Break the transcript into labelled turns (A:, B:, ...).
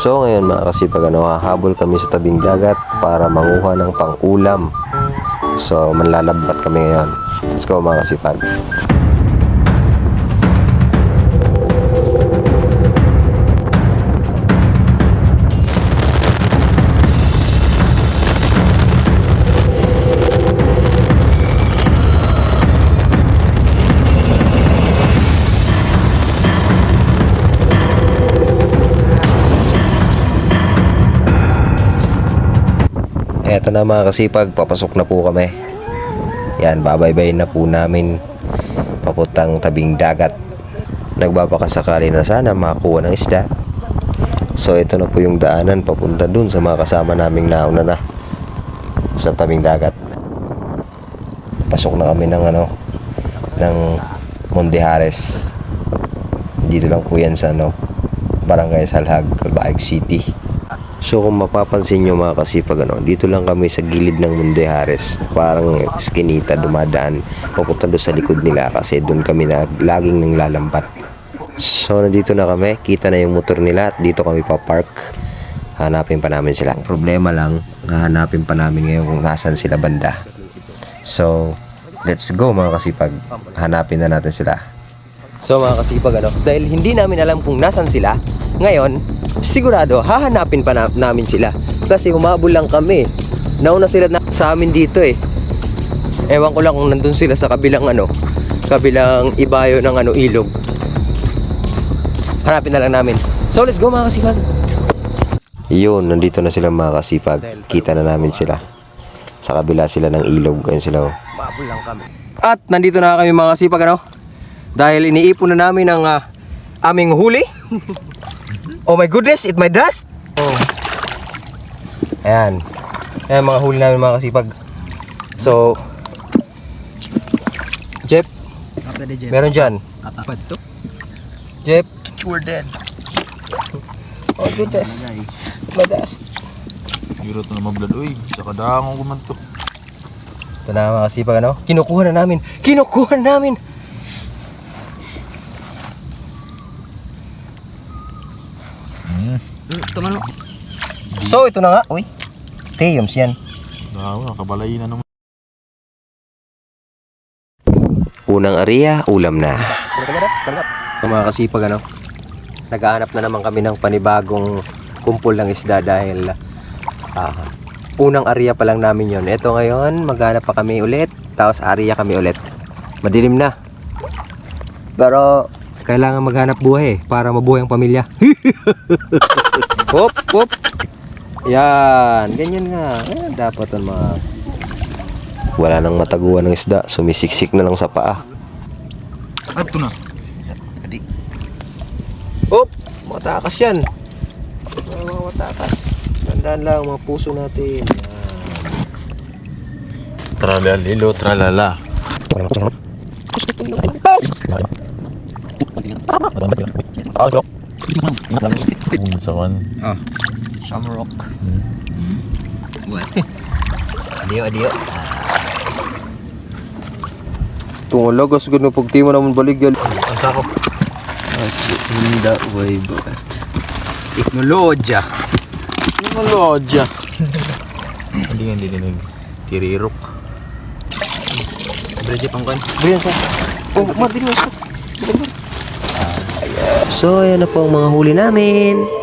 A: So ngayon mga kasipag ano, hahabol kami sa tabing dagat para manguha ng pang-ulam. So manlalabat kami ngayon. Let's go mga kasipag. Eto na mga kasipag, papasok na po kami. Yan, babaybayin na po namin papuntang tabing dagat. Nagbabakasakali na sana makakuha ng isda. So ito na po yung daanan papunta dun sa mga kasama naming nauna na sa tabing dagat. Pasok na kami ng ano ng Mondejares. Dito lang po yan sa ano Barangay Salhag, Calbaig City. So kung mapapansin nyo mga kasipag ano, dito lang kami sa gilid ng Mundehares. Parang skinita dumadaan papunta doon sa likod nila kasi doon kami na laging nang lalambat. So nandito na kami, kita na yung motor nila at dito kami pa park. Hanapin pa namin sila. Problema lang, hanapin pa namin ngayon kung nasan sila banda. So, let's go mga kasipag. Hanapin na natin sila. So mga kasipag ano, dahil hindi namin alam kung nasan sila, ngayon, sigurado hahanapin pa na- namin sila. Kasi humabol lang kami. Nauna sila na sa amin dito eh. Ewan ko lang kung nandun sila sa kabilang ano, kabilang ibayo ng ano ilog. Hanapin na lang namin. So let's go mga kasipag. Yun, nandito na sila mga kasipag. Kita na namin sila. Sa kabila sila ng ilog. Ayun sila oh.
B: Mabul lang kami.
A: At nandito na kami mga kasipag ano? Dahil iniipon na namin ang ah, aming huli. oh my goodness, it my dust. Oh. Ayan. Ayan mga huli namin mga kasipag. So, Jeff, meron dyan.
B: Apat to.
A: Jeff,
B: We're dead.
A: oh goodness, my dust.
C: Hiro to naman blood. Uy, sa kadangong gumanto.
A: Ito na mga kasipag ano? Kinukuha na namin. Kinukuha na namin.
C: Hmm.
B: Tumano.
A: So, ito na nga. Uy, Teyoms yan.
C: Dawa, kabalay na naman.
A: Unang area, ulam na. Mga kasipag ano, naghahanap na naman kami ng panibagong kumpol ng isda dahil ah, unang area pa lang namin yon. Ito ngayon, maghanap pa kami ulit, tapos area kami ulit. Madilim na. Pero kailangan maghanap buhay eh, para mabuhay ang pamilya. hop, hop. Yan, ganyan nga. Ayan, dapat ang mga wala nang mataguan ng isda, sumisiksik na lang sa paa.
C: Ato na.
A: Op! Matakas yan. Mga matakas. Tandaan lang mga puso natin.
C: Tralalilo, tralala. Kung sa kan.
B: Shamrock.
C: Hmm.
B: What? Adio, adio.
A: Tungalagas gud no pagti mo naman baligyan.
C: Ang sakop.
B: Hindi way bukat. Teknolodya.
C: Teknolodya. Hindi nga hindi nag tirirok.
B: Bridge pang kan.
A: Brian sa. Oh, mabilis. So, ayan na po ang mga huli namin.